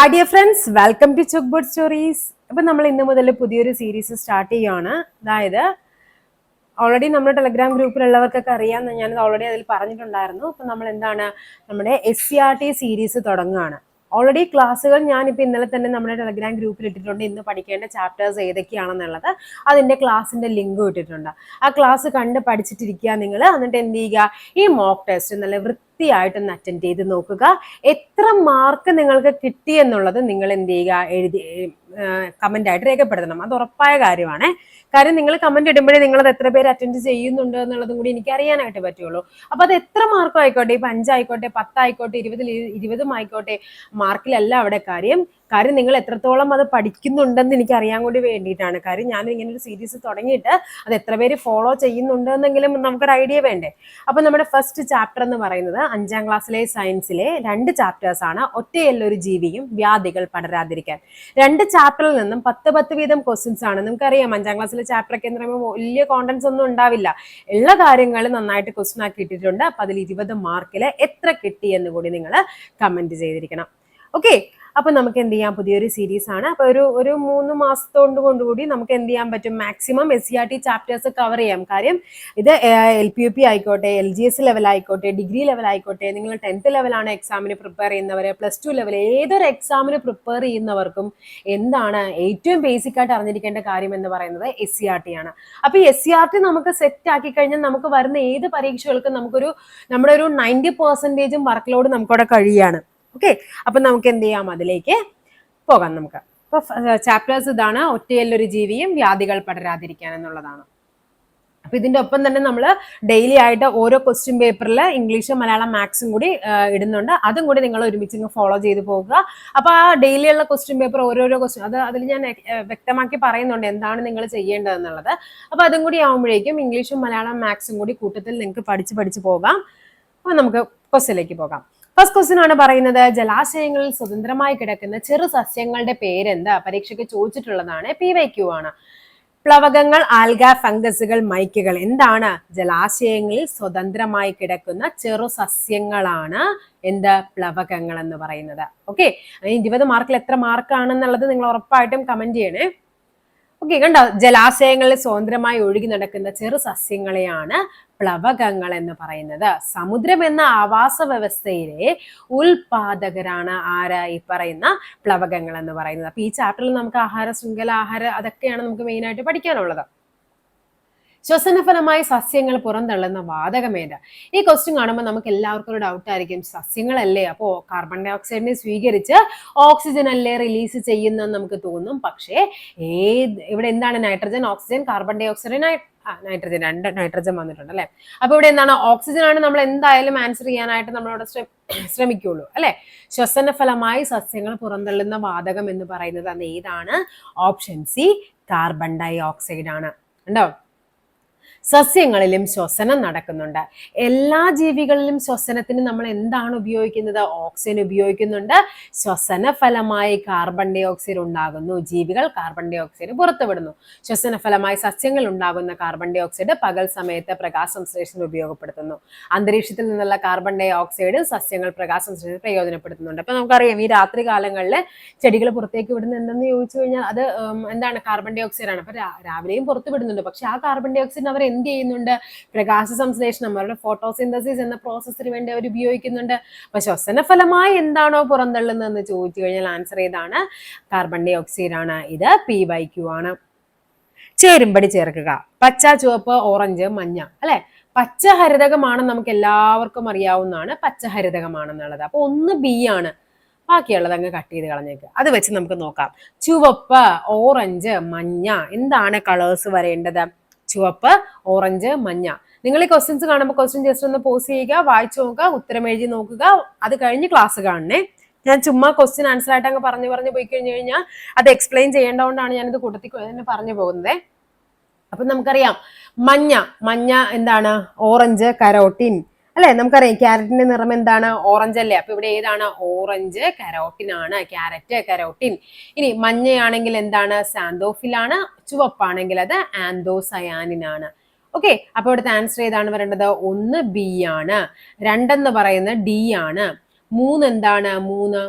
Hi dear friends welcome to ചുക്ക് board stories അപ്പം നമ്മൾ ഇന്ന് മുതൽ പുതിയൊരു സീരീസ് സ്റ്റാർട്ട് ചെയ്യുകയാണ് അതായത് ഓൾറെഡി നമ്മുടെ ടെലഗ്രാം ഗ്രൂപ്പിലുള്ളവർക്കൊക്കെ അറിയാം. ഞാനത് ഓൾറെഡി അതിൽ പറഞ്ഞിട്ടുണ്ടായിരുന്നു. അപ്പം നമ്മൾ എന്താണ് നമ്മുടെ S C R T series തുടങ്ങുകയാണ് ഓൾറെഡി ക്ലാസ്സുകൾ ഞാനിപ്പോൾ ഇന്നലെ തന്നെ നമ്മുടെ ടെലഗ്രാം ഗ്രൂപ്പിൽ ഇട്ടിട്ടുണ്ട്. ഇന്ന് പഠിക്കേണ്ട ചാപ്റ്റേഴ്സ് ഏതൊക്കെയാണെന്നുള്ളത് അതിന്റെ ക്ലാസ്സിന്റെ ലിങ്കും ഇട്ടിട്ടുണ്ട്. ആ ക്ലാസ് കണ്ട് പഠിച്ചിട്ടിരിക്കുക നിങ്ങൾ എന്നിട്ട് എന്ത് ചെയ്യുക? ഈ മോക്ക് ടെസ്റ്റ് നല്ല വൃത്തിയായിട്ടൊന്ന് അറ്റൻഡ് ചെയ്ത് നോക്കുക. എത്ര മാർക്ക് നിങ്ങൾക്ക് കിട്ടിയെന്നുള്ളത് നിങ്ങൾ എന്ത് ചെയ്യുക? എഴുതി കമന്റായിട്ട് രേഖപ്പെടുത്തണം. അത് ഉറപ്പായ കാര്യമാണ്. കാര്യം നിങ്ങൾ കമന്റ് ഇടുമ്പോഴേ നിങ്ങൾ അത് എത്ര പേര് അറ്റൻഡ് ചെയ്യുന്നുണ്ട് എന്നുള്ളതും കൂടി എനിക്ക് അറിയാനായിട്ട് പറ്റുള്ളൂ. അപ്പൊ അത് എത്ര മാർക്കും ആയിക്കോട്ടെ? ഇപ്പൊ അഞ്ചായിക്കോട്ടെ പത്തായിക്കോട്ടെ ഇരുപതിൽ ഇരുപതും ആയിക്കോട്ടെ മാർക്കിലല്ല അവിടെ കാര്യം. കാര്യം നിങ്ങൾ എത്രത്തോളം അത് പഠിക്കുന്നുണ്ടെന്ന് എനിക്ക് അറിയാൻ കൂടി വേണ്ടിയിട്ടാണ്. കാര്യം ഞാൻ ഇങ്ങനെ ഒരു സീരീസ് തുടങ്ങിയിട്ട് അത് എത്ര പേര് ഫോളോ ചെയ്യുന്നുണ്ട് എന്നെങ്കിലും നമുക്കൊരു ഐഡിയ വേണ്ടേ? അപ്പൊ നമ്മുടെ ഫസ്റ്റ് ചാപ്റ്റർ എന്ന് പറയുന്നത് അഞ്ചാം ക്ലാസ്സിലെ സയൻസിലെ രണ്ട് ചാപ്റ്റേഴ്സ് ആണ്. ഒറ്റയല്ലൊരു ജീവിയും വ്യാധികൾ പടരാതിരിക്കാൻ. രണ്ട് ചാപ്റ്ററിൽ നിന്നും പത്ത് പത്ത് വീതം ക്വസ്റ്റ്യൻസ് ആണ്. നമുക്കറിയാം അഞ്ചാം ക്ലാസ്സിലെ ചാപ്റ്റർ ഒക്കെ എന്ന് പറയുമ്പോൾ വലിയ കോണ്ടൻസ് ഒന്നും ഉണ്ടാവില്ല. എല്ലാ കാര്യങ്ങളും നന്നായിട്ട് ക്വസ്റ്റ്യൻ ആക്കി ഇട്ടിട്ടുണ്ട്. അപ്പൊ അതിൽ ഇരുപത് മാർക്കിൽ എത്ര കിട്ടി എന്ന് കൂടി നിങ്ങൾ കമന്റ് ചെയ്തിരിക്കണം. ഓക്കെ അപ്പൊ നമുക്ക് എന്ത് ചെയ്യാം? പുതിയൊരു സീരീസ് ആണ്. അപ്പോൾ ഒരു ഒരു മൂന്ന് മാസത്തോണ്ട് കൊണ്ടുകൂടി നമുക്ക് എന്ത് ചെയ്യാൻ പറ്റും? Maximum S C R T chapters cover ചെയ്യാം. കാര്യം ഇത് എൽ പി യു പി ആയിക്കോട്ടെ എൽ ജി എസ് ലെവൽ ആയിക്കോട്ടെ ഡിഗ്രി ലെവൽ ആയിക്കോട്ടെ നിങ്ങൾ ടെൻത്ത് ലെവലാണ് എക്സാമിന് പ്രിപ്പയർ ചെയ്യുന്നവർ പ്ലസ് ടു ലെവൽ ഏതൊരു എക്സാമിന് പ്രിപ്പയർ ചെയ്യുന്നവർക്കും എന്താണ് ഏറ്റവും ബേസിക് ആയിട്ട് അറിഞ്ഞിരിക്കേണ്ട കാര്യം എന്ന് പറയുന്നത് എസ് സി ആർ ടി ആണ്. അപ്പോൾ എസ് സി ആർ ടി നമുക്ക് സെറ്റ് ആക്കി കഴിഞ്ഞാൽ നമുക്ക് വരുന്ന ഏത് പരീക്ഷകൾക്കും നമുക്കൊരു നമ്മുടെ ഒരു നയന്റി പെർസെന്റേജും വർക്ക് ലോഡ് നമുക്കവിടെ കഴിയാണ്. ഓക്കെ അപ്പൊ നമുക്ക് എന്ത് ചെയ്യാം അതിലേക്ക് പോകാം നമുക്ക്. അപ്പോൾ ചാപ്റ്റേഴ്സ് ഇതാണ് ഒറ്റയല്ലൊരു ജീവിയും വ്യാധികൾ പടരാതിരിക്കാൻ എന്നുള്ളതാണ്. അപ്പൊ ഇതിന്റെ ഒപ്പം തന്നെ നമ്മൾ ഡെയിലി ആയിട്ട് ഓരോ ക്വസ്റ്റ്യൻ പേപ്പറിൽ ഇംഗ്ലീഷും മലയാളം മാത്സും കൂടി ഇടുന്നുണ്ട്. അതും കൂടി നിങ്ങൾ ഒരുമിച്ച് ഫോളോ ചെയ്ത് പോകുക അപ്പൊ ആ ഡെയിലി ഉള്ള ക്വസ്റ്റ്യൻ പേപ്പർ ഓരോരോ ക്വസ്റ്റ്യൻ അത് അതിൽ ഞാൻ വ്യക്തമാക്കി പറയുന്നുണ്ട് എന്താണ് നിങ്ങൾ ചെയ്യേണ്ടതെന്നുള്ളത് അപ്പൊ അതും കൂടി ആവുമ്പോഴേക്കും ഇംഗ്ലീഷും മലയാളം മാത്സും കൂടി കൂട്ടത്തിൽ നിങ്ങൾക്ക് പഠിച്ച് പഠിച്ച് പോകാം. അപ്പൊ നമുക്ക് ക്വസ്റ്റ്യനിലേക്ക് പോകാം. ഫസ്റ്റ് ക്വസ്റ്റ്യൻ ആണ് പറയുന്നത് ജലാശയങ്ങളിൽ സ്വതന്ത്രമായി കിടക്കുന്ന ചെറു സസ്യങ്ങളുടെ പേരെന്താ? പരീക്ഷയ്ക്ക് ചോദിച്ചിട്ടുള്ളതാണ് പി വൈ ക്യു ആണ്. പ്ലവകങ്ങൾ ആൽഗ ഫംഗസുകൾ മൈക്കുകൾ എന്താണ്? ജലാശയങ്ങളിൽ സ്വതന്ത്രമായി കിടക്കുന്ന ചെറു സസ്യങ്ങളാണ് എന്ത്? പ്ലവകങ്ങൾ എന്ന് പറയുന്നത്. ഓക്കെ ഇരുപത് മാർക്കിൽ എത്ര മാർക്കാണെന്നുള്ളത് നിങ്ങൾ ഉറപ്പായിട്ടും കമന്റ് ചെയ്യണേ. ഓക്കെ കണ്ടോ? ജലാശയങ്ങളിൽ സ്വതന്ത്രമായി ഒഴുകി നടക്കുന്ന ചെറു സസ്യങ്ങളെയാണ് പ്ലവകങ്ങൾ എന്ന് പറയുന്നത്. സമുദ്രം എന്ന ആവാസ വ്യവസ്ഥയിലെ ഉൽപാദകരാണ് ആര് ഈ പറയുന്ന പ്ലവകങ്ങൾ എന്ന് പറയുന്നത്. അപ്പൊ ഈ ചാപ്റ്ററിൽ നമുക്ക് ആഹാര ശൃംഖല ആഹാര അതൊക്കെയാണ് നമുക്ക് മെയിൻ ആയിട്ട് പഠിക്കാനുള്ളത്. ശ്വസനഫലമായി സസ്യങ്ങൾ പുറന്തള്ളുന്ന വാതകമേത ഈ ക്വസ്റ്റ്യൻ കാണുമ്പോൾ നമുക്ക് എല്ലാവർക്കും ഒരു ഡൗട്ട് ആയിരിക്കും. സസ്യങ്ങളല്ലേ? അപ്പോൾ കാർബൺ ഡൈ ഓക്സൈഡിനെ സ്വീകരിച്ച് ഓക്സിജൻ അല്ലേ റിലീസ് ചെയ്യുന്നതെന്ന് നമുക്ക് തോന്നും. പക്ഷേ ഏത് ഇവിടെ എന്താണ് nitrogen oxygen carbon dioxide nitrogen രണ്ട് നൈട്രജൻ വന്നിട്ടുണ്ട് അല്ലേ? അപ്പൊ ഇവിടെ എന്താണ്? ഓക്സിജൻ ആണ് നമ്മൾ എന്തായാലും ആൻസർ ചെയ്യാനായിട്ട് നമ്മളവിടെ ശ്രമിക്കുള്ളൂ അല്ലെ? ശ്വസന ഫലമായി സസ്യങ്ങൾ പുറന്തള്ളുന്ന വാതകം എന്ന് പറയുന്നത് അത് ഏതാണ്? Option C carbon dioxide ആണ്. ഉണ്ടോ? സസ്യങ്ങളിലും ശ്വസനം നടക്കുന്നുണ്ട്. എല്ലാ ജീവികളിലും ശ്വസനത്തിന് നമ്മൾ എന്താണ് ഉപയോഗിക്കുന്നത്? ഓക്സിജൻ ഉപയോഗിക്കുന്നുണ്ട്. ശ്വസന ഫലമായി കാർബൺ ഡൈ ഓക്സൈഡ് ഉണ്ടാകുന്നു. ജീവികൾ കാർബൺ ഡൈ ഓക്സൈഡ് പുറത്തുവിടുന്നു. ശ്വസന ഫലമായി സസ്യങ്ങൾ ഉണ്ടാകുന്ന കാർബൺ ഡൈ ഓക്സൈഡ് പകൽ സമയത്ത് പ്രകാശസംശ്ലേഷണം ഉപയോഗപ്പെടുത്തുന്നു. അന്തരീക്ഷത്തിൽ നിന്നുള്ള കാർബൺ ഡൈ ഓക്സൈഡ് സസ്യങ്ങൾ പ്രകാശസംശ്ലേഷണം പ്രയോജനപ്പെടുത്തുന്നുണ്ട്. അപ്പൊ നമുക്കറിയാം ഈ രാത്രി കാലങ്ങളിൽ ചെടികൾ പുറത്തേക്ക് വിടുന്ന എന്തെന്ന് ചോദിച്ചു കഴിഞ്ഞാൽ അത് എന്താണ്? കാർബൺ ഡൈ ഓക്സൈഡ് ആണ്. അപ്പൊ രാവിലെയും പുറത്തുവിടുന്നുണ്ട്. പക്ഷെ ആ കാർബൺ ഡൈ ഓക്സൈഡ് അവർ എന്ത് ചെയ്യുന്നുണ്ട്? പ്രകാശ സംശ്ലേഷണം അവരുടെ ഫോട്ടോസിന്തസിസ് എന്ന പ്രോസസ്സിന് വേണ്ടി അവർ ഉപയോഗിക്കുന്നുണ്ട്. അപ്പൊ ശ്വസന ഫലമായി എന്താണോ പുറന്തള്ളുന്നതെന്ന് ചോദിച്ചു കഴിഞ്ഞാൽ ആൻസർ ഏതാണ്? കാർബൺ ഡൈ ഓക്സൈഡ് ആണ്. ഇത് പി വൈ ക്യു ആണ്. ചേരുമ്പടി ചേർക്കുക. പച്ച ചുവപ്പ് ഓറഞ്ച് മഞ്ഞ അല്ലെ? പച്ച ഹരിതകമാണ് നമുക്ക് എല്ലാവർക്കും അറിയാവുന്നതാണ് പച്ച ഹരിതകമാണെന്നുള്ളത് അപ്പൊ ഒന്ന് ബി ആണ്. ബാക്കിയുള്ളത് അങ്ങ് കട്ട് ചെയ്ത് കളഞ്ഞേക്ക്. അത് വെച്ച് നമുക്ക് നോക്കാം. ചുവപ്പ് ഓറഞ്ച് മഞ്ഞ എന്താണ് കളേഴ്സ് വരേണ്ടത്? ചുവപ്പ് ഓറഞ്ച് മഞ്ഞ. നിങ്ങൾ ഈ ക്വസ്റ്റ്യൻസ് കാണുമ്പോൾ ക്വസ്റ്റ്യൻ ജസ്റ്റ് ഒന്ന് പോസ് ചെയ്യുക വായിച്ചു നോക്കുക ഉത്തരം എഴുതി നോക്കുക. അത് കഴിഞ്ഞ് ക്ലാസ് കാണണേ. ഞാൻ ചുമ്മാ ക്വസ്റ്റ്യൻ ആൻസർ ആയിട്ട് അങ്ങ് പറഞ്ഞു പറഞ്ഞു പോയി കഴിഞ്ഞു കഴിഞ്ഞാൽ അത് എക്സ്പ്ലെയിൻ ചെയ്യേണ്ടതുകൊണ്ടാണ് ഞാനിത് കൂട്ടത്തിൽ തന്നെ പറഞ്ഞു പോകുന്നത്. അപ്പൊ നമുക്കറിയാം. മഞ്ഞ മഞ്ഞ എന്താണ്? ഓറഞ്ച് കരോട്ടിൻ അല്ലെ? നമുക്കറിയാം ക്യാരറ്റിന്റെ നിറം എന്താണ്? ഓറഞ്ച് അല്ലേ? അപ്പൊ ഇവിടെ ഏതാണ്? ഓറഞ്ച് കരോട്ടിൻ ആണ്. ക്യാരറ്റ് കരോട്ടിൻ ഇനി മഞ്ഞയാണെങ്കിൽ എന്താണ്? സാന്തോഫിൽ ആണ്. ചുവപ്പാണെങ്കിൽ അത് ആന്തോസയാനിൻ ആണ്. ഓക്കെ അപ്പൊ ഇവിടുത്തെ ആൻസർ ഏതാണ് വരേണ്ടത്? ഒന്ന് ബി ആണ്. രണ്ടെന്ന് പറയുന്നത് ഡി ആണ്. മൂന്ന് എന്താണ്? മൂന്ന്.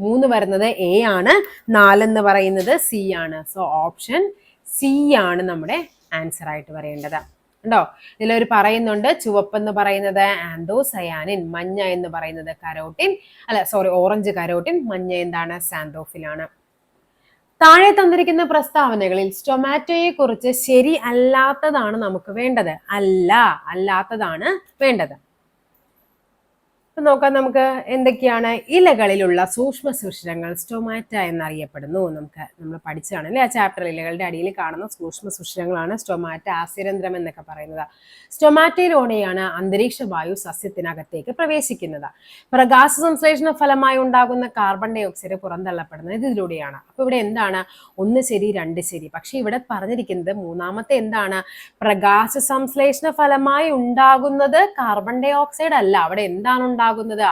മൂന്ന് വരുന്നത് എ ആണ്. നാലെന്ന് പറയുന്നത് സി ആണ്. സോ ഓപ്ഷൻ സി ആണ് നമ്മുടെ ആൻസർ ആയിട്ട് പറയേണ്ടത് ഉണ്ടോ? ഇതിലവർ പറയുന്നുണ്ട് ചുവപ്പെന്ന് പറയുന്നത് ആൻഡോസയാനിൻ മഞ്ഞ എന്ന് പറയുന്നത് കരോട്ടിൻ. അല്ല സോറി ഓറഞ്ച് കരോട്ടിൻ മഞ്ഞ എന്താണ്? സാന്തോഫിലാണ് താഴെ തന്നിരിക്കുന്ന പ്രസ്താവനകളിൽ സ്റ്റൊമാറ്റോയെ കുറിച്ച് ശരി അല്ലാത്തതാണ് നമുക്ക് വേണ്ടത്. അല്ല അല്ലാത്തതാണ് വേണ്ടത്. അപ്പൊ നോക്കാം നമുക്ക് എന്തൊക്കെയാണ് ഇലകളിലുള്ള സൂക്ഷ്മ സുഷിരങ്ങൾ സ്റ്റൊമാറ്റ എന്നറിയപ്പെടുന്നു. നമുക്ക് നമ്മൾ പഠിച്ചതാണ് അല്ലേ ആ ചാപ്റ്റർ ഇലകളുടെ അടിയിൽ കാണുന്ന സൂക്ഷ്മ സുഷിരങ്ങളാണ് സ്റ്റൊമാറ്റ ആസിരന്ധ്രം എന്നൊക്കെ പറയുന്നത്. സ്റ്റൊമാറ്റയിലൂടെയാണ് അന്തരീക്ഷ വായു സസ്യത്തിനകത്തേക്ക് പ്രവേശിക്കുന്നത്. പ്രകാശ സംശ്ലേഷണ ഫലമായി ഉണ്ടാകുന്ന കാർബൺ ഡൈ ഓക്സൈഡ് പുറന്തള്ളപ്പെടുന്നത് ഇതിലൂടെയാണ്. അപ്പൊ ഇവിടെ എന്താണ്? ഒന്ന് ശരി രണ്ട് ശരി. പക്ഷെ ഇവിടെ പറഞ്ഞിരിക്കുന്നത് മൂന്നാമത്തെ എന്താണ്? പ്രകാശ സംശ്ലേഷണ ഫലമായി ഉണ്ടാകുന്നത് കാർബൺ ഡൈ ഓക്സൈഡ് അല്ല. അവിടെ എന്താണ് ഉണ്ടാകുന്നത്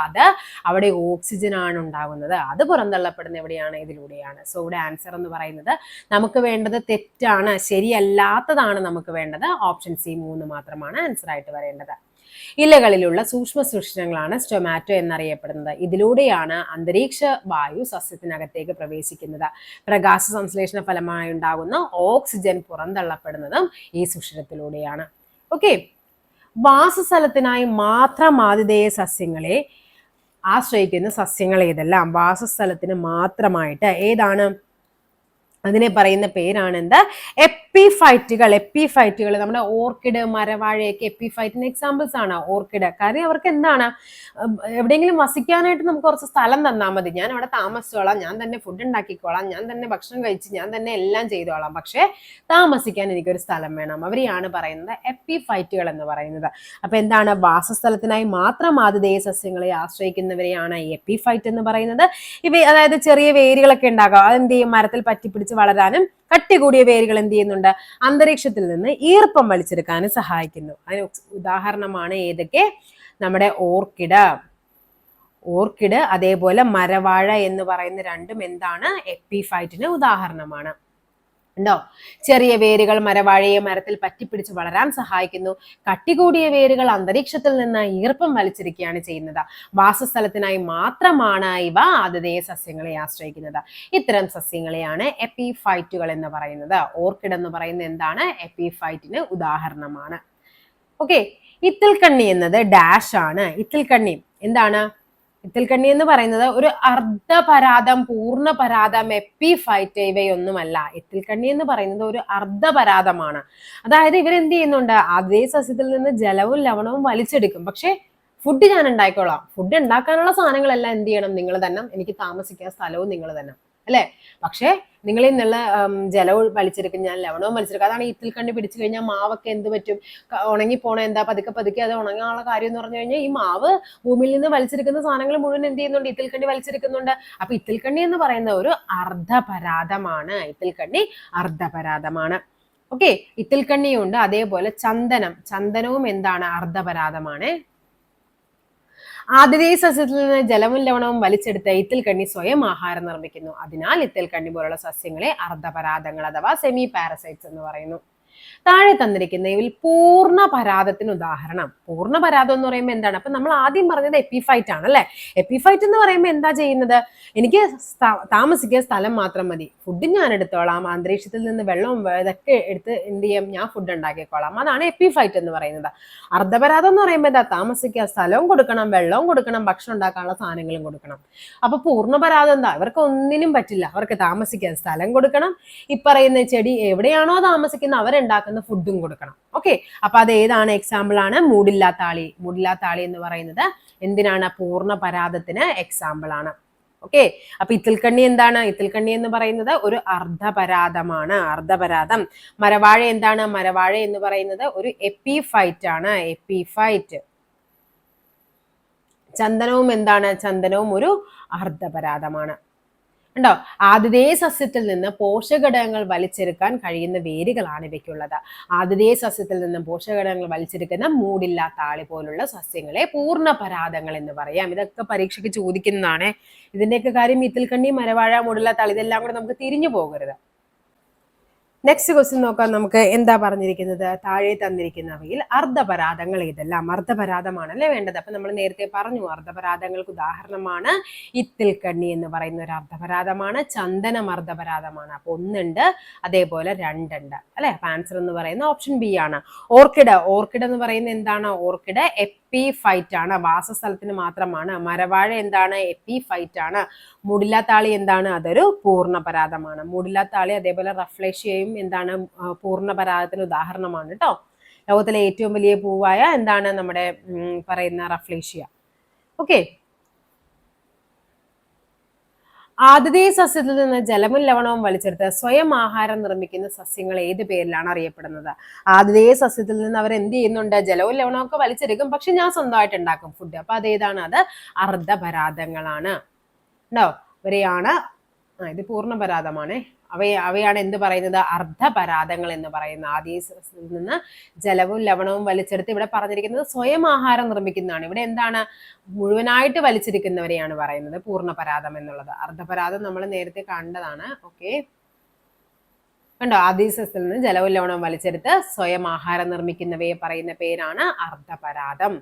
അത് അവിടെ ഓക്സിജൻ ആണ് ഉണ്ടാകുന്നത്. അത് പുറന്തള്ളപ്പെടുന്ന എവിടെയാണ്? ഇതിലൂടെയാണ്. സോ ഇവിടെ ആൻസർ എന്ന് പറയുന്നത് നമുക്ക് വേണ്ടത് തെറ്റാണ്. ശരിയല്ലാത്തതാണ് നമുക്ക് വേണ്ടത്. ഓപ്ഷൻ സി മൂന്ന് മാത്രമാണ് ആൻസർ ആയിട്ട് വരേണ്ടത്. ഇലകളിലുള്ള സൂക്ഷ്മ സൂക്ഷ്മങ്ങളാണ് സ്റ്റൊമാറ്റോ എന്നറിയപ്പെടുന്നത്. ഇതിലൂടെയാണ് അന്തരീക്ഷ വായു സസ്യത്തിനകത്തേക്ക് പ്രവേശിക്കുന്നത്. പ്രകാശ സംശ്ലേഷണ ഫലമായി ഉണ്ടാകുന്ന ഓക്സിജൻ പുറന്തള്ളപ്പെടുന്നതും ഈ സുഷിരത്തിലൂടെയാണ് ഓക്കെ വാസസ്ഥലത്തിനായി മാത്രം ആതിഥേയ സസ്യങ്ങളെ ആശ്രയിക്കുന്ന സസ്യങ്ങൾ ഏതെല്ലാം? വാസസ്ഥലത്തിന് മാത്രമായിട്ട് ഏതാണ്? അതിനെ പറയുന്ന പേരാണ് എന്ത്? എപ്പിഫൈറ്റുകൾ എപ്പിഫൈറ്റുകൾ നമ്മുടെ ഓർക്കിഡ് മരവാഴയൊക്കെ എപ്പിഫൈറ്റിന് എക്സാമ്പിൾസ് ആണ് ഓർക്കിഡ്. കാര്യം അവർക്ക് എന്താണ്? എവിടെയെങ്കിലും വസിക്കാനായിട്ട് നമുക്ക് കുറച്ച് സ്ഥലം തന്നാൽ മതി. ഞാൻ അവിടെ താമസിച്ചോളാം ഞാൻ തന്നെ ഫുഡ് ഉണ്ടാക്കിക്കോളാം ഞാൻ തന്നെ ഭക്ഷണം കഴിച്ച് ഞാൻ തന്നെ എല്ലാം ചെയ്തോളാം. പക്ഷേ താമസിക്കാൻ എനിക്കൊരു സ്ഥലം വേണം. അവരെയാണ് പറയുന്നത് എപ്പിഫൈറ്റുകൾ എന്ന് പറയുന്നത്. അപ്പൊ എന്താണ്? വാസസ്ഥലത്തിനായി മാത്രം ആതിഥേയ സസ്യങ്ങളെ ആശ്രയിക്കുന്നവരെയാണ് എപ്പിഫൈറ്റ് എന്ന് പറയുന്നത്. ഇവ അതായത് ചെറിയ വേരുകളൊക്കെ ഉണ്ടാകാം. അതെന്ത് ചെയ്യും? മരത്തിൽ പറ്റിപ്പിടിച്ച് വളരാനും കട്ടി കൂടിയ വേരുകൾ എന്ത് ചെയ്യുന്നുണ്ട്? അന്തരീക്ഷത്തിൽ നിന്ന് ഈർപ്പം വലിച്ചെടുക്കാനും സഹായിക്കുന്നു. അതിന് ഉദാഹരണമാണ് ഏതൊക്കെ? നമ്മുടെ ഓർക്കിഡ്. ഓർക്കിഡ് അതേപോലെ മരവാഴ എന്ന് പറയുന്ന രണ്ടും എന്താണ്? എപ്പിഫൈറ്റിന് ഉദാഹരണമാണ്. ഉണ്ടോ? ചെറിയ വേരുകൾ മരവാഴയെ മരത്തിൽ പറ്റിപ്പിടിച്ച് വളരാൻ സഹായിക്കുന്നു. കട്ടികൂടിയ വേരുകൾ അന്തരീക്ഷത്തിൽ നിന്ന് ഈർപ്പം വലിച്ചിരിക്കുകയാണ് ചെയ്യുന്നത്. വാസസ്ഥലത്തിനായി മാത്രമാണ് ഇവ ആതിഥേയ സസ്യങ്ങളെ ആശ്രയിക്കുന്നത്. ഇത്തരം സസ്യങ്ങളെയാണ് എപ്പിഫൈറ്റുകൾ എന്ന് പറയുന്നത്. ഓർക്കിഡ് എന്ന് പറയുന്ന എന്താണ്? എപ്പിഫൈറ്റിന് ഉദാഹരണമാണ്. ഓക്കെ ഇത്തിൽക്കണ്ണി എന്നത് ഡാഷ് ആണ്. ഇത്തിൽക്കണ്ണി എന്താണ്? ഇത്തിൽക്കണ്ണി എന്ന് പറയുന്നത് ഒരു അർദ്ധപരാതം പൂർണപരാതം എപ്പിഫൈറ്റ് ഇവയൊന്നുമല്ല. ഇത്തിൽക്കണ്ണി എന്ന് പറയുന്നത് ഒരു അർദ്ധപരാതമാണ്. അതായത് ഇവരെന്ത് ചെയ്യുന്നുണ്ട്? അതേ സസ്യത്തിൽ നിന്ന് ജലവും ലവണവും വലിച്ചെടുക്കും. പക്ഷേ ഫുഡ് ഞാൻ ഉണ്ടാക്കിക്കോളാം. ഫുഡ് ഉണ്ടാക്കാനുള്ള സാധനങ്ങളെല്ലാം എന്ത് ചെയ്യണം? നിങ്ങൾ തന്നെ. എനിക്ക് താമസിക്കാൻ സ്ഥലവും നിങ്ങൾ തന്നെ. അല്ലേ? പക്ഷേ നിങ്ങളിൽ നിന്നുള്ള ജലവും വലിച്ചെടുക്കും. ഞാൻ ലവണവും വലിച്ചെടുക്കും. അതാണ് ഈത്തിൽ കണ്ട് പിടിച്ചു കഴിഞ്ഞാൽ മാവൊക്കെ എന്ത് പറ്റും? ഉണങ്ങി പോണ എന്താ? പതുക്കെ പതുക്കെ അത് ഉണങ്ങാനുള്ള കാര്യം എന്ന് പറഞ്ഞു കഴിഞ്ഞാൽ ഈ മാവ് ഭൂമിയിൽ നിന്ന് വലിച്ചെടുക്കുന്ന സാധനങ്ങൾ മുഴുവൻ എന്ത് ചെയ്യുന്നുണ്ട്? ഈത്തിൽ കണ്ണി വലിച്ചെടുക്കുന്നുണ്ട്. അപ്പൊ ഇത്തിൽ കണ്ണി എന്ന് പറയുന്ന ഒരു അർദ്ധപരാധമാണ് ഇത്തിൽ കണ്ണി അർദ്ധപരാതമാണ്. ഓക്കെ? ഇത്തിൽ കണ്ണിയുണ്ട്. അതേപോലെ ചന്ദനം. ചന്ദനവും എന്താണ്? അർദ്ധപരാതമാണ്. ആതിഥേയ സസ്യത്തിൽ നിന്ന് ജലവും ലവണവും വലിച്ചെടുത്ത ഇത്തിൽ കണ്ണി സ്വയം ആഹാരം നിർമ്മിക്കുന്നു. അതിനാൽ ഇത്തിൽ കണ്ണി പോലുള്ള സസ്യങ്ങളെ അർദ്ധപരാതങ്ങൾ അഥവാ സെമി പാരസൈറ്റ്സ് എന്ന് പറയുന്നു. താഴെ തന്നിരിക്കുന്നതിൽ പൂർണ പരാതത്തിന് ഉദാഹരണം. പൂർണ പരാതം എന്ന് പറയുമ്പോൾ എന്താണ്? അപ്പൊ നമ്മൾ ആദ്യം പറഞ്ഞത് എപ്പിഫൈറ്റ് ആണ് അല്ലെ? എപ്പിഫൈറ്റ് എന്ന് പറയുമ്പോൾ എന്താ ചെയ്യുന്നത്? എനിക്ക് താമസിക്കാൻ സ്ഥലം മാത്രം മതി. ഫുഡ് ഞാൻ എടുത്തോളാം. അന്തരീക്ഷത്തിൽ നിന്ന് വെള്ളവും വെ- ഇതൊക്കെ എടുത്ത് എന്ത് ചെയ്യാം? ഞാൻ ഫുഡ് ഉണ്ടാക്കിക്കോളാം. അതാണ് എപ്പിഫൈറ്റ് എന്ന് പറയുന്നത്. അർദ്ധപരാതം എന്ന് പറയുമ്പോൾ എന്താ? താമസിക്കാൻ സ്ഥലവും കൊടുക്കണം വെള്ളവും കൊടുക്കണം ഭക്ഷണം ഉണ്ടാക്കാനുള്ള സാധനങ്ങളും കൊടുക്കണം. അപ്പൊ പൂർണ പരാതം എന്താ? ഇവർക്ക് ഒന്നിനും പറ്റില്ല. അവർക്ക് താമസിക്കാൻ സ്ഥലം കൊടുക്കണം. ഈ പറയുന്ന ചെടി എവിടെയാണോ താമസിക്കുന്നത് അവരുണ്ടാക്കുന്ന ഫുഡും കൊടുക്കണം. ഓക്കെ അപ്പൊ അത് ഏതാണ് എക്സാമ്പിൾ ആണ്? മൂടില്ലാത്ത ആളി മൂടില്ലാത്ത ആളി എന്ന് പറയുന്നത് എന്തിനാണ്? പൂർണ പരാതത്തിന് എക്സാമ്പിൾ ആണ്. ഓക്കെ അപ്പൊ ഇത്തിൽക്കണ്ണി എന്താണ്? ഇത്തിൽക്കണ്ണി എന്ന് പറയുന്നത് ഒരു അർദ്ധപരാതമാണ്. അർദ്ധപരാതം. മരവാഴ എന്താണ്? മരവാഴ എന്ന് പറയുന്നത് ഒരു എപ്പിഫൈറ്റ് ആണ്. എപ്പിഫൈറ്റ് ചന്ദനവും എന്താണ്? ചന്ദനവും ഒരു അർദ്ധപരാതമാണ്. ഉണ്ടോ? ആതിഥേയ സസ്യത്തിൽ നിന്ന് പോഷകഘടകങ്ങൾ വലിച്ചെടുക്കാൻ കഴിയുന്ന വേരുകളാണ് ഇവയ്ക്കുള്ളത്. ആതിഥേയ സസ്യത്തിൽ നിന്ന് പോഷകഘടകങ്ങൾ വലിച്ചെടുക്കുന്ന മൂടില്ലാത്ത ആളി പോലുള്ള സസ്യങ്ങളെ പൂർണ പരാതങ്ങൾ എന്ന് പറയാം. ഇതൊക്കെ പരീക്ഷയ്ക്ക് ചോദിക്കുന്നതാണ്. ഇതിന്റെയൊക്കെ കാര്യം ഇത്തിൽക്കണ്ണി മരവാഴ മൂടില്ലാത്ത ആളി ഇതെല്ലാം കൂടെ നമുക്ക് തിരിഞ്ഞു പോകരുത്. നെക്സ്റ്റ് ക്വസ്റ്റ്യൻ നോക്കാം നമുക്ക് എന്താ പറഞ്ഞിരിക്കുന്നത്? താഴെ തന്നിരിക്കുന്നവയിൽ അർദ്ധപരാധങ്ങൾ ഏതെല്ലാം അർദ്ധപരാധമാണല്ലേ വേണ്ടത്? അപ്പൊ നമ്മൾ നേരത്തെ പറഞ്ഞു അർദ്ധപരാധങ്ങൾക്ക് ഉദാഹരണമാണ് ഇത്തിൽക്കണ്ണി എന്ന് പറയുന്ന ഒരു അർദ്ധപരാധമാണ്. ചന്ദനം അർദ്ധപരാധമാണ്. അപ്പൊ ഒന്നുണ്ട് അതേപോലെ രണ്ടുണ്ട്. അല്ലെ? അപ്പൊ ആൻസർ എന്ന് പറയുന്ന ഓപ്ഷൻ ബി ആണ്. ഓർക്കിഡ് ഓർക്കിഡ് എന്ന് പറയുന്ന എന്താണ്? ഓർക്കിഡ് എപ്പി ഫൈറ്റ് ആണ് വാസസ്ഥലത്തിന് മാത്രമാണ്. മരവാഴ എന്താണ്? എപ്പി ഫൈറ്റ് ആണ് മുടിലാത്താളി എന്താണ്? അതൊരു പൂർണപരാതമാണ്. മുടിലാത്താളി അതേപോലെ റഫ്ലേഷ്യയും എന്താണ്? പൂർണപരാതത്തിന് ഉദാഹരണമാണ് കേട്ടോ ലോകത്തിലെ ഏറ്റവും വലിയ പൂവായ എന്താണ്? നമ്മുടെ പറയുന്ന റഫ്ലേഷ്യ. ഓക്കെ. ആതിഥേയ സസ്യത്തിൽ നിന്ന് ജലമും ലവണവും വലിച്ചെടുത്ത് സ്വയം ആഹാരം നിർമ്മിക്കുന്ന സസ്യങ്ങൾ ഏത് പേരിലാണ് അറിയപ്പെടുന്നത്? ആതിഥേയ സസ്യത്തിൽ നിന്ന് അവർ എന്ത് ചെയ്യുന്നുണ്ട്? ജലവും ലവണവും ഒക്കെ വലിച്ചെടുക്കും. പക്ഷെ ഞാൻ സ്വന്തമായിട്ട് ഉണ്ടാക്കും ഫുഡ് അപ്പൊ അതേതാണ്? അത് അർദ്ധപരാധങ്ങളാണ്. ഉണ്ടോ ഇവരെയാണ് ഇത് പൂർണപരാധമാണ്. അവയെ അവയാണ് എന്ത് പറയുന്നത്? അർദ്ധപരാധങ്ങൾ എന്ന് പറയുന്ന. ആദ്യ നിന്ന് ജലവും ലവണവും വലിച്ചെടുത്ത് ഇവിടെ പറഞ്ഞിരിക്കുന്നത് സ്വയം ആഹാരം നിർമ്മിക്കുന്നതാണ്. ഇവിടെ എന്താണ്? മുഴുവനായിട്ട് വലിച്ചിരിക്കുന്നവരെയാണ് പറയുന്നത്. പൂർണപരാധം എന്നുള്ളത്. അർദ്ധപരാധം നമ്മൾ നേരത്തെ കണ്ടതാണ്. ഓക്കെ. കണ്ടോ? ആദ്യ നിന്ന് ജലവും ലവണവും വലിച്ചെടുത്ത് സ്വയം ആഹാരം നിർമ്മിക്കുന്നവയെ പറയുന്ന പേരാണ് അർദ്ധപരാധം.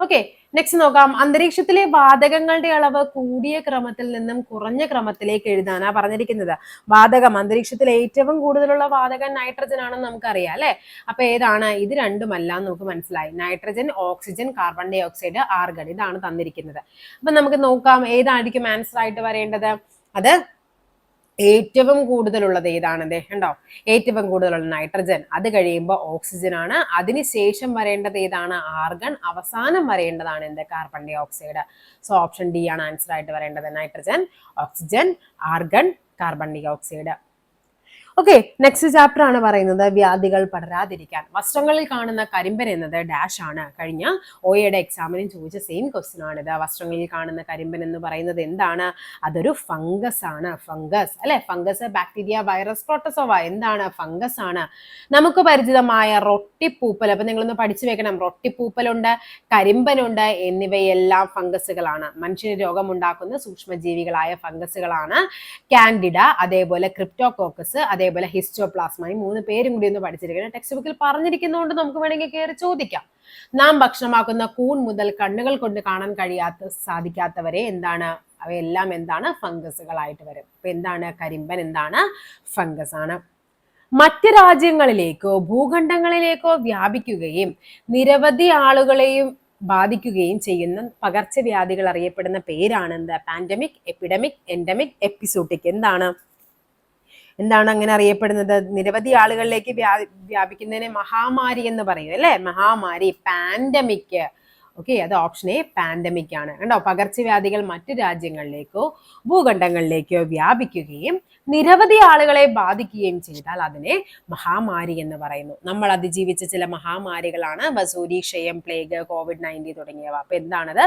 ഓക്കെ നെക്സ്റ്റ് നോക്കാം. അന്തരീക്ഷത്തിലെ വാതകങ്ങളുടെ അളവ് കൂടിയ ക്രമത്തിൽ നിന്നും കുറഞ്ഞ ക്രമത്തിലേക്ക് എഴുതാനാ പറഞ്ഞിരിക്കുന്നത്. വാതകം അന്തരീക്ഷത്തിൽ ഏറ്റവും കൂടുതലുള്ള വാതകം നൈട്രജൻ ആണെന്ന് നമുക്കറിയാം അല്ലെ? അപ്പൊ ഏതാണ്? ഇത് രണ്ടുമല്ല എന്ന് നമുക്ക് മനസ്സിലായി. Nitrogen oxygen carbon dioxide argon ഇതാണ് തന്നിരിക്കുന്നത്. അപ്പൊ നമുക്ക് നോക്കാം ഏതായിരിക്കും ആൻസർ ആയിട്ട് വരേണ്ടത്? അത് ഏറ്റവും കൂടുതലുള്ളത് ഏതാണ് കണ്ടോ? ഏറ്റവും കൂടുതലുള്ള നൈട്രജൻ അത് കഴിയുമ്പോൾ ഓക്സിജൻ ആണ്. അതിനുശേഷം വരേണ്ടത് ഏതാണ്? ആർഗൺ അവസാനം വരേണ്ടതാണ് എന്ത് carbon dioxide so option D ആണ് ആൻസർ ആയിട്ട് വരേണ്ടത്. Nitrogen oxygen argon carbon dioxide okay next chapter ആണ് പറയുന്നത് വ്യാധികൾ പടരാതിരിക്കാൻ. വസ്ത്രങ്ങളിൽ കാണുന്ന കരിമ്പൻ എന്നത് ഡാഷ് ആണ്. കഴിഞ്ഞ ഒയുടെ എക്സാമിനും ചോദിച്ച സെയിം ക്വസ്റ്റ്യൻ ആണിത് വസ്ത്രങ്ങളിൽ കാണുന്ന കരിമ്പൻ എന്ന് പറയുന്നത് എന്താണ്? അതൊരു ഫംഗസ് ആണ്. ഫംഗസ് അല്ലെ? ഫംഗസ് ബാക്ടീരിയ വൈറസ് പ്രോട്ടസോവ എന്താണ്? ഫംഗസ് ആണ്. നമുക്ക് പരിചിതമായ റൊട്ടിപ്പൂപ്പൽ അപ്പൊ നിങ്ങളൊന്ന് പഠിച്ചു വെക്കണം. റൊട്ടിപ്പൂപ്പലുണ്ട് കരിമ്പനുണ്ട് എന്നിവയെല്ലാം ഫംഗസുകളാണ് മനുഷ്യന് രോഗമുണ്ടാക്കുന്ന സൂക്ഷ്മജീവികളായ ഫംഗസുകളാണ് കാൻഡിഡ അതേപോലെ ക്രിപ്റ്റോകോക്കസ് അതേപോലെ ഹിസ്റ്റോപ്ലാസ്മ ഈ മൂന്ന് പേരും കൂടി ഒന്ന് പഠിച്ചിരിക്കണം ടെക്സ്റ്റ് ബുക്കിൽ പറഞ്ഞിരിക്കുന്നതുകൊണ്ട് നമുക്ക് വേണമെങ്കിൽ കയറി ചോദിക്കാം. നാം ഭക്ഷണമാക്കുന്ന കൂൺ മുതൽ കണ്ണുകൾ കൊണ്ട് കാണാൻ കഴിയാത്ത സാധിക്കാത്തവരെ എന്താണ്? അവയെല്ലാം എന്താണ്? ഫംഗസുകളായിട്ട് വരും. അപ്പൊ എന്താണ്? കരിമ്പൻ എന്താണ്? ഫംഗസ് ആണ്. മറ്റ് രാജ്യങ്ങളിലേക്കോ ഭൂഖണ്ഡങ്ങളിലേക്കോ വ്യാപിക്കുകയും നിരവധി ആളുകളെയും ബാധിക്കുകയും ചെയ്യുന്ന പകർച്ചവ്യാധികൾ അറിയപ്പെടുന്ന പേരാണ് എന്ത്? പാൻഡമിക് എപ്പിഡമിക് എൻഡമിക് എപ്പിസോട്ടിക് എന്താണ്? എന്താണ് അങ്ങനെ അറിയപ്പെടുന്നത്? നിരവധി ആളുകളിലേക്ക് വ്യാ വ്യാപിക്കുന്നതിനെ മഹാമാരി എന്ന് പറയും അല്ലേ? മഹാമാരി പാൻഡമിക് ഓക്കെ അത് ഓപ്ഷൻ എ പാൻഡമിക് ആണ്. കണ്ടോ? പകർച്ചവ്യാധികൾ മറ്റു രാജ്യങ്ങളിലേക്കോ ഭൂഖണ്ഡങ്ങളിലേക്കോ വ്യാപിക്കുകയും നിരവധി ആളുകളെ ബാധിക്കുകയും ചെയ്താൽ അതിനെ മഹാമാരി എന്ന് പറയുന്നു. നമ്മൾ അതിജീവിച്ച ചില മഹാമാരികളാണ്. വസൂരി ക്ഷയം പ്ലേഗ് കോവിഡ് നയന്റീൻ തുടങ്ങിയവ. അപ്പൊ എന്താണത്?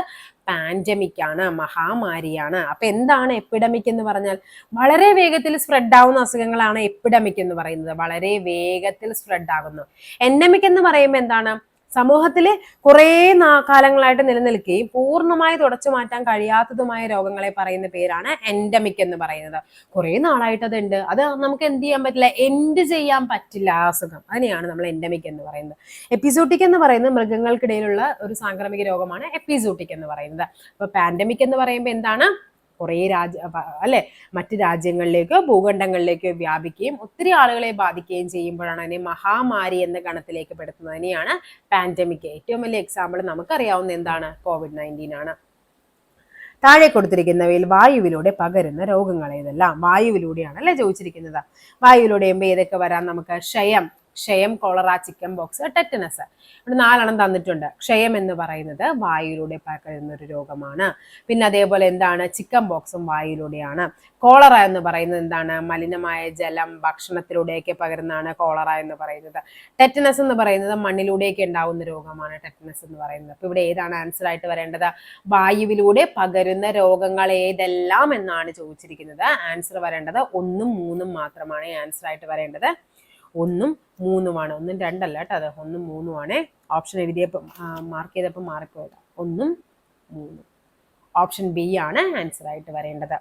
പാൻഡമിക് ആണ് മഹാമാരിയാണ്. അപ്പൊ എന്താണ് എപ്പിഡമിക് എന്ന് പറഞ്ഞാൽ? വളരെ വേഗത്തിൽ സ്പ്രെഡ് ആവുന്ന അസുഖങ്ങളാണ് എപ്പിഡമിക് എന്ന് പറയുന്നത്. വളരെ വേഗത്തിൽ സ്പ്രെഡ് ആകുന്നു എൻഡമിക് എന്ന് പറയുമ്പോൾ എന്താണ്? സമൂഹത്തിൽ കുറേ കാലങ്ങളായിട്ട് നിലനിൽക്കുകയും പൂർണമായി തുടച്ചു മാറ്റാൻ കഴിയാത്തതുമായ രോഗങ്ങളെ പറയുന്ന പേരാണ് എൻഡമിക് എന്ന് പറയുന്നത്. കുറേ നാളായിട്ട് അതുണ്ട്. അത് നമുക്ക് എന്ത് ചെയ്യാൻ പറ്റില്ല? എൻഡ് ചെയ്യാൻ പറ്റില്ല. അസുഖം. അതിനെയാണ് നമ്മൾ എൻഡമിക് എന്ന് പറയുന്നത്. എപ്പിസോട്ടിക് എന്ന് പറയുന്നത് മൃഗങ്ങൾക്കിടയിലുള്ള ഒരു സാംക്രമിക രോഗമാണ് എപ്പിസോട്ടിക് എന്ന് പറയുന്നത്. അപ്പൊ പാൻഡമിക് എന്ന് പറയുമ്പോൾ എന്താണ്? കുറേ രാജ്യ അല്ലെ? മറ്റ് രാജ്യങ്ങളിലേക്കോ ഭൂഖണ്ഡങ്ങളിലേക്കോ വ്യാപിക്കുകയും ഒത്തിരി ആളുകളെ ബാധിക്കുകയും ചെയ്യുമ്പോഴാണ് അതിനെ മഹാമാരി എന്ന ഗണത്തിലേക്ക് പെടുത്തുന്നത്. അതിനെയാണ് പാൻഡമിക് ഏറ്റവും വലിയ എക്സാമ്പിൾ നമുക്കറിയാവുന്ന എന്താണ്? കോവിഡ് നയന്റീൻ ആണ്. താഴെ കൊടുത്തിരിക്കുന്നവയിൽ വായുവിലൂടെ പകരുന്ന രോഗങ്ങൾ ഏതെല്ലാം വായുവിലൂടെയാണ് അല്ലെ ചോദിച്ചിരിക്കുന്നത്. വായുവിലൂടെ ഏതൊക്കെ വരാം? നമുക്ക് ക്ഷയം ക്ഷയം കോളറ ചിക്കൻ ബോക്സ് ടെറ്റനസ് ഇവിടെ നാലെണ്ണം തന്നിട്ടുണ്ട്. ക്ഷയം എന്ന് പറയുന്നത് വായുവിലൂടെ പകരുന്ന ഒരു രോഗമാണ്. പിന്നെ അതേപോലെ എന്താണ്? ചിക്കൻ ബോക്സും വായുവിലൂടെയാണ് കോളറ എന്ന് പറയുന്നത് എന്താണ്? മലിനമായ ജലം ഭക്ഷണത്തിലൂടെയൊക്കെ പകരുന്നതാണ് കോളറ എന്ന് പറയുന്നത്. ടെറ്റനസ് എന്ന് പറയുന്നത് മണ്ണിലൂടെയൊക്കെ ഉണ്ടാവുന്ന രോഗമാണ് ടെറ്റനസ് എന്ന് പറയുന്നത്. അപ്പൊ ഇവിടെ ഏതാണ് ആൻസർ ആയിട്ട് വരേണ്ടത്? വായുവിലൂടെ പകരുന്ന രോഗങ്ങൾ ഏതെല്ലാം എന്നാണ് ചോദിച്ചിരിക്കുന്നത്. ആൻസർ വരേണ്ടത് ഒന്നും മൂന്നും മാത്രമാണ് ആൻസർ ആയിട്ട് വരേണ്ടത്. ഒന്നും മൂന്നുമാണ്. ഒന്നും രണ്ടല്ല കേട്ടോ അത്. ഒന്നും മൂന്നുമാണ്. ഓപ്ഷൻ എഴുതിയപ്പോൾ മാർക്ക് ചെയ്തപ്പോൾ മാർക്ക് മാറിപ്പോയത്. ഒന്നും മൂന്നും. ഓപ്ഷൻ ബി ആണ് ആൻസർ ആയിട്ട് വരേണ്ടത്.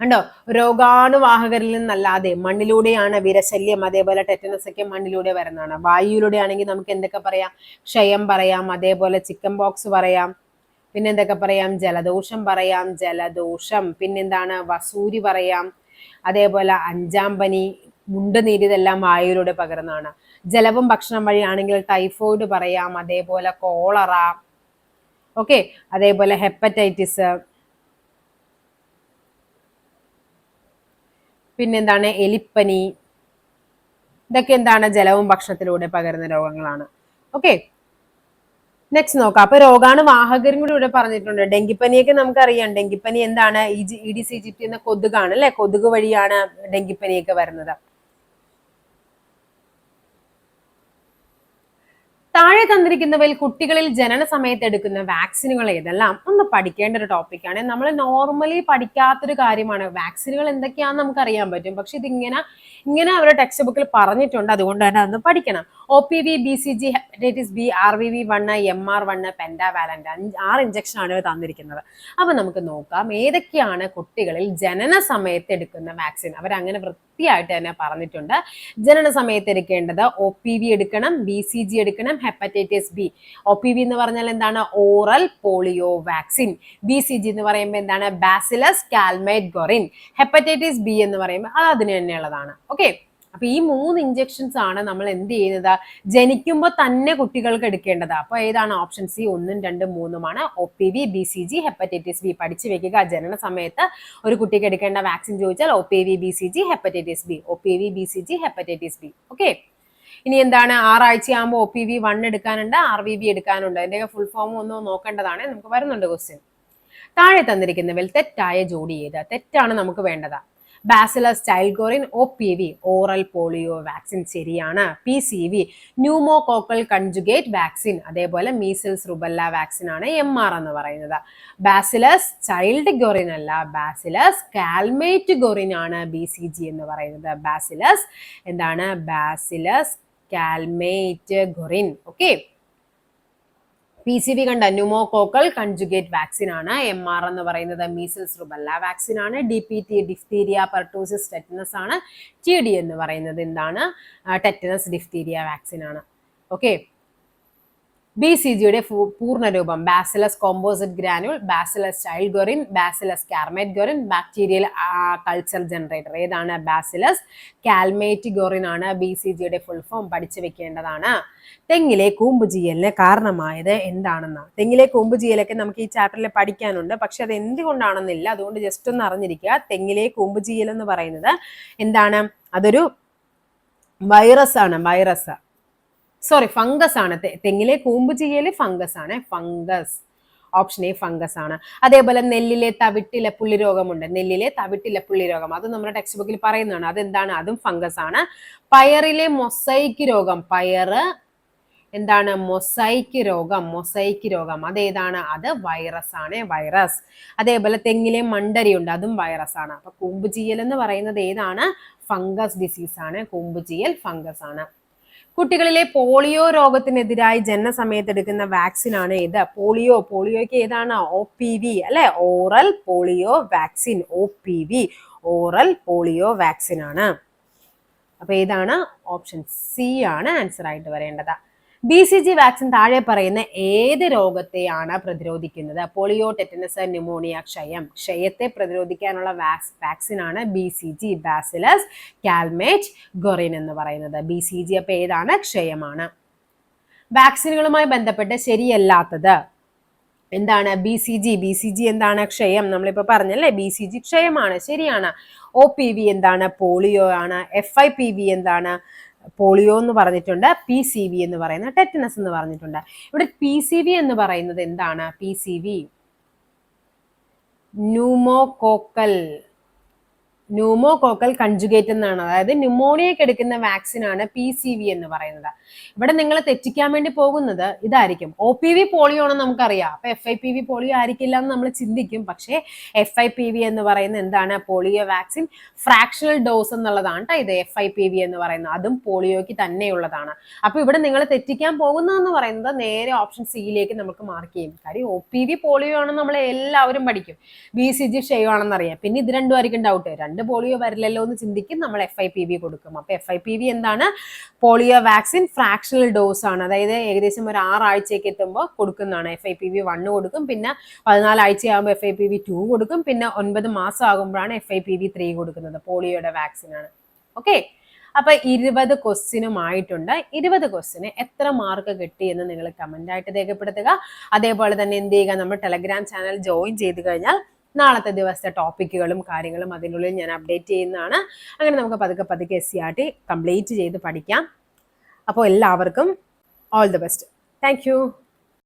ഉണ്ടോ രോഗാണുവാഹകരിൽ നിന്നല്ലാതെ മണ്ണിലൂടെയാണ് വിരശല്യം അതേപോലെ ടെറ്റനസ് ഒക്കെ മണ്ണിലൂടെ വരുന്നതാണ്. വായുവിലൂടെ ആണെങ്കിൽ നമുക്ക് എന്തൊക്കെ പറയാം? ക്ഷയം പറയാം അതേപോലെ ചിക്കൻ ബോക്സ് പറയാം. പിന്നെ എന്തൊക്കെ പറയാം? ജലദോഷം പറയാം ജലദോഷം. പിന്നെന്താണ് വസൂരി പറയാം. അതേപോലെ അഞ്ചാം പനി മുണ്ട് നീരിതെല്ലാം വായുവിലൂടെ പകരുന്നതാണ്. ജലവും ഭക്ഷണം വഴിയാണെങ്കിൽ ടൈഫോയിഡ് പറയാം അതേപോലെ കോളറ ഓക്കെ അതേപോലെ ഹെപ്പറ്റൈറ്റിസ് പിന്നെന്താണ്? എലിപ്പനി. ഇതൊക്കെ എന്താണ്? ജലവും ഭക്ഷണത്തിലൂടെ പകരുന്ന രോഗങ്ങളാണ്. ഓക്കെ നെക്സ്റ്റ് നോക്കാം. അപ്പൊ രോഗാണ് വാഹകരും കൂടി ഇവിടെ പറഞ്ഞിട്ടുണ്ട്. ഡെങ്കിപ്പനിയൊക്കെ നമുക്കറിയാം. ഡെങ്കിപ്പനി എന്താണ്? ഇഡിസ് ഈജിപ്തി എന്ന കൊതുകാണ് അല്ലെ? കൊതുക് വഴിയാണ് ഡെങ്കിപ്പനിയൊക്കെ വരുന്നത്. താഴെ തന്നിരിക്കുന്നവയിൽ കുട്ടികളിൽ ജനന സമയത്ത് എടുക്കുന്ന വാക്സിനുകൾ ഏതെല്ലാം? ഒന്ന് പഠിക്കേണ്ട ഒരു ടോപ്പിക്കാണ് നമ്മൾ നോർമലി പഠിക്കാത്തൊരു കാര്യമാണ്. വാക്സിനുകൾ എന്തൊക്കെയാണെന്ന് നമുക്ക് അറിയാൻ പറ്റും. പക്ഷെ ഇതിങ്ങനെ ഇങ്ങനെ അവരുടെ ടെക്സ്റ്റ് ബുക്കിൽ പറഞ്ഞിട്ടുണ്ട്. അതുകൊണ്ട് തന്നെ അതൊന്ന് പഠിക്കണം. O P V B C G hepatitis B R V V one M R one pentavalent അഞ്ച് ആറ് ഇഞ്ചക്ഷൻ ആണ് തന്നിരിക്കുന്നത്. അപ്പോൾ നമുക്ക് നോക്കാം ഏതൊക്കെയാണ് കുട്ടികളിൽ ജനന സമയത്ത് എടുക്കുന്ന വാക്സിൻ അവരങ്ങനെ വൃത്തിയായിട്ട് തന്നെ പറഞ്ഞിട്ടുണ്ട്. ജനന സമയത്ത് എടുക്കേണ്ടത് ഒ പി വി എടുക്കണം ബി സി ജി എടുക്കണം hepatitis B O P V എന്ന് പറഞ്ഞാൽ എന്താണ്? Oral polio vaccine B C G എന്ന് പറയുമ്പോൾ എന്താണ്? Bacillus Calmette Guerin hepatitis B എന്ന് പറയുമ്പോൾ അത് അതിന് തന്നെയുള്ളതാണ്. ഓക്കെ അപ്പൊ ഈ മൂന്ന് ഇഞ്ചെക്ഷൻസ് ആണ് നമ്മൾ എന്ത് ചെയ്യുന്നത്? ജനിക്കുമ്പോൾ തന്നെ കുട്ടികൾക്ക് എടുക്കേണ്ടത്. അപ്പൊ ഏതാണ് ഓപ്ഷൻ സി ഒന്നും രണ്ടും മൂന്നുമാണ്. O P V B C G hepatitis B പഠിച്ചു വെക്കുക. ജനന സമയത്ത് ഒരു കുട്ടിക്ക് എടുക്കേണ്ട വാക്സിൻ ചോദിച്ചാൽ O P V B C G hepatitis B O P V B C G hepatitis B okay ഇനി എന്താണ്? ആറാഴ്ചയാകുമ്പോൾ ഒ പി വി വൺ എടുക്കാനുണ്ട് ആർ വി ബി എടുക്കാനുണ്ട്. അതിന്റെ ഫുൾ ഫോം ഒന്ന് നോക്കേണ്ടതാണ്. നമുക്ക് വരുന്നുണ്ട് ക്വസ്റ്റ്യൻ താഴെ തന്നിരിക്കുന്നവൽ തെറ്റായ ജോഡി ചെയ്ത് തെറ്റാണ് നമുക്ക് വേണ്ടത്. Bacillus സ്റ്റൈൽഗോറിൻ O P V oral polio vaccine ശരിയാണ്. P C V pneumococcal conjugate vaccine അതേപോലെ മീസിൽസ് റുബല്ല വാക്സിൻ ആണ് എം ആർ എന്ന് പറയുന്നത്. ബാസിലസ് ചൈൽഡ് ഗോറിൻ അല്ല ബാസിലസ് കാൽമേറ്റ് ഗോറിൻ ആണ് ബി സി ജി എന്ന് പറയുന്നത്. ബാസിലസ് എന്താണ്? Bacillus Calmette Guerin okay P C V കണ്ട ന്യൂമോകോക്കൽ കൺജുഗേറ്റ് വാക്സിൻ ആണ് എം ആർ എന്ന് പറയുന്നത്. മീസിൽസ് റുബല്ല വാക്സിൻ ആണ്. D P T diphtheria pertussis tetanus ആണ്. ടി ഡി എന്ന് പറയുന്നത് എന്താണ്? ടെറ്റനസ് ഡിഫ്തീരിയ വാക്സിൻ ആണ്. ഓക്കെ ബി സി ജിയുടെ പൂർണരൂപം. Bacillus composite granule Bacillus child Guerin Bacillus Calmette Guerin bacterial culture generator ഏതാണ്? ബാസിലസ് കാൽമേറ്റ് ഗൊറിൻ ആണ് B C ജിയുടെ full form പഠിച്ചു വെക്കേണ്ടതാണ്. തെങ്ങിലെ കൂമ്പുചീയലിന് കാരണമായത് എന്താണെന്ന്? തെങ്ങിലെ കൂമ്പുചീയലൊക്കെ നമുക്ക് ഈ ചാപ്റ്ററിൽ പഠിക്കാനുണ്ട്. പക്ഷെ അത് എന്തുകൊണ്ടാണെന്നില്ല. അതുകൊണ്ട് ജസ്റ്റ് ഒന്ന് അറിഞ്ഞിരിക്കുക. തെങ്ങിലെ കൂമ്പുചീയൽ എന്ന് പറയുന്നത് എന്താണ്? അതൊരു വൈറസ് ആണ്. വൈറസ് സോറി ഫംഗസ് ആണ്. തെങ്ങിലെ കൂമ്പ് ചെയ്യൽ ഫംഗസ് ആണ്. ഫംഗസ് ഓപ്ഷൻ എ ഫംഗസ് ആണ്. അതേപോലെ നെല്ലിലെ തവിട്ടിലെ പുള്ളി രോഗമുണ്ട്. നെല്ലിലെ തവിട്ടിലെ പുള്ളി രോഗം. അത് നമ്മുടെ ടെക്സ്റ്റ് ബുക്കിൽ പറയുന്നതാണ്. അതെന്താണ്? അതും ഫംഗസ് ആണ്. പയറിലെ മൊസൈക്ക് രോഗം. പയറ് എന്താണ്? മൊസൈക്ക് രോഗം. മൊസൈക്ക് രോഗം. അതേതാണ് അത് വൈറസ് ആണ്. വൈറസ് അതേപോലെ തെങ്ങിലെ മണ്ടരിയുണ്ട് അതും വൈറസ് ആണ്. അപ്പൊ കൂമ്പുചീയൽ എന്ന് പറയുന്നത് ഏതാണ്? ഫംഗസ് ഡിസീസ് ആണ്. കൂമ്പുചീയൽ ഫംഗസ് ആണ്. കുട്ടികളിലെ പോളിയോ രോഗത്തിനെതിരായി ജനനസമയത്ത് എടുക്കുന്ന വാക്സിൻ ആണ് ഇത്. പോളിയോ പോളിയോയ്ക്ക് ഏതാണ്? ഒ പി വി അല്ലെ? Oral polio vaccine O P V oral polio vaccine ആണ് അപ്പൊ ഏതാണ്? ഓപ്ഷൻ സി ആണ് ആൻസർ ആയിട്ട് വരേണ്ടത്. ബി സി ജി വാക്സിൻ താഴെ പറയുന്ന ഏത് രോഗത്തെയാണ് പ്രതിരോധിക്കുന്നത്? പോളിയോ ടെറ്റനസ് ന്യൂമോണിയ ക്ഷയം. ക്ഷയത്തെ പ്രതിരോധിക്കാനുള്ള വാക്സിൻ ആണ് B C G bacillus Calmette Guerin എന്ന് പറയുന്നത്. ബി സി ജി അപ്പൊ ഏതാണ്? ക്ഷയമാണ്. വാക്സിനുകളുമായി ബന്ധപ്പെട്ട് ശരിയല്ലാത്തത് എന്താണ്? B C G B C G എന്താണ് ക്ഷയം? നമ്മളിപ്പോ പറഞ്ഞല്ലേ ബി സി ജി ക്ഷയമാണ് ശരിയാണ്. ഒ പി വി എന്താണ്? പോളിയോ ആണ്. എഫ് ഐ പി വി എന്താണ്? പോളിയോ എന്ന് പറഞ്ഞിട്ടുണ്ട് പി സി വി എന്ന് പറയുന്ന ടെറ്റനസ് എന്ന് പറഞ്ഞിട്ടുണ്ട്. ഇവിടെ പി സി വി എന്ന് പറയുന്നത് എന്താണ്? P C V pneumococcal pneumococcal conjugate എന്നാണ്. അതായത് ന്യൂമോണിയക്ക് എടുക്കുന്ന വാക്സിൻ ആണ് പി സി വി എന്ന് പറയുന്നത്. ഇവിടെ നിങ്ങൾ തെറ്റിക്കാൻ വേണ്ടി പോകുന്നത് ഇതായിരിക്കും. ഒ പി വി പോളിയോ ആണെന്ന് നമുക്കറിയാം. അപ്പൊ F I P V polio ആയിരിക്കില്ല എന്ന് നമ്മൾ ചിന്തിക്കും. പക്ഷേ എഫ് ഐ പി വി എന്ന് പറയുന്ന എന്താണ്? പോളിയോ വാക്സിൻ ഫ്രാക്ഷണൽ ഡോസ് എന്നുള്ളതാണ് ഇത് എഫ് ഐ പി വി എന്ന് പറയുന്നത്. അതും പോളിയോയ്ക്ക് തന്നെയുള്ളതാണ്. അപ്പൊ ഇവിടെ നിങ്ങൾ തെറ്റിക്കാൻ പോകുന്നതെന്ന് പറയുന്നത് നേരെ ഓപ്ഷൻ സിയിലേക്ക് നമുക്ക് മാർക്ക് ചെയ്യും. കാര്യം ഒ പി വി പോളിയോ ആണെന്ന് നമ്മൾ എല്ലാവരും പഠിക്കും. ബി സി ജി അറിയാം. പിന്നെ ഇത് രണ്ടുമായിരിക്കും ഡൗട്ട് രണ്ട് പോളിയോ വരില്ലല്ലോ എന്ന് ചിന്തിക്കും നമ്മൾ എഫ് ഐ പി വി കൊടുക്കും. അപ്പൊ എഫ് ഐ പി വി എന്താണ്? പോളിയോ വാക്സിൻ ഫ്രാക്ഷണൽ ഡോസ് ആണ്. അതായത് ഏകദേശം ഒരു ആറാഴ്ചയ്ക്ക് എത്തുമ്പോൾ കൊടുക്കുന്നതാണ്. F I P V one കൊടുക്കും പിന്നെ പതിനാലാഴ്ച ആകുമ്പോൾ F I P V two കൊടുക്കും പിന്നെ ഒൻപത് മാസം ആകുമ്പോഴാണ് F I P V three കൊടുക്കുന്നത് പോളിയോയുടെ വാക്സിൻ ആണ് ഓക്കെ അപ്പൊ ഇരുപത് ക്വസ്റ്റ്യനുമായിട്ടുണ്ട് ഇരുപത് ക്വസ്റ്റിന് എത്ര മാർക്ക് കിട്ടി എന്ന് നിങ്ങൾ കമന്റ് ആയിട്ട് രേഖപ്പെടുത്തുക. അതേപോലെ തന്നെ എന്ത് ചെയ്യുക? നമ്മൾ ടെലഗ്രാം ചാനൽ ജോയിൻ ചെയ്ത് കഴിഞ്ഞാൽ നാളത്തെ ദിവസത്തെ ടോപ്പിക്കുകളും കാര്യങ്ങളും അതിനുള്ളിൽ ഞാൻ അപ്ഡേറ്റ് ചെയ്യുന്നതാണ്. അങ്ങനെ നമുക്ക് പതുക്കെ പതുക്കെ S C R T complete ചെയ്ത് പഠിക്കാം. അപ്പോൾ എല്ലാവർക്കും ഓൾ ദി ബെസ്റ്റ്. താങ്ക്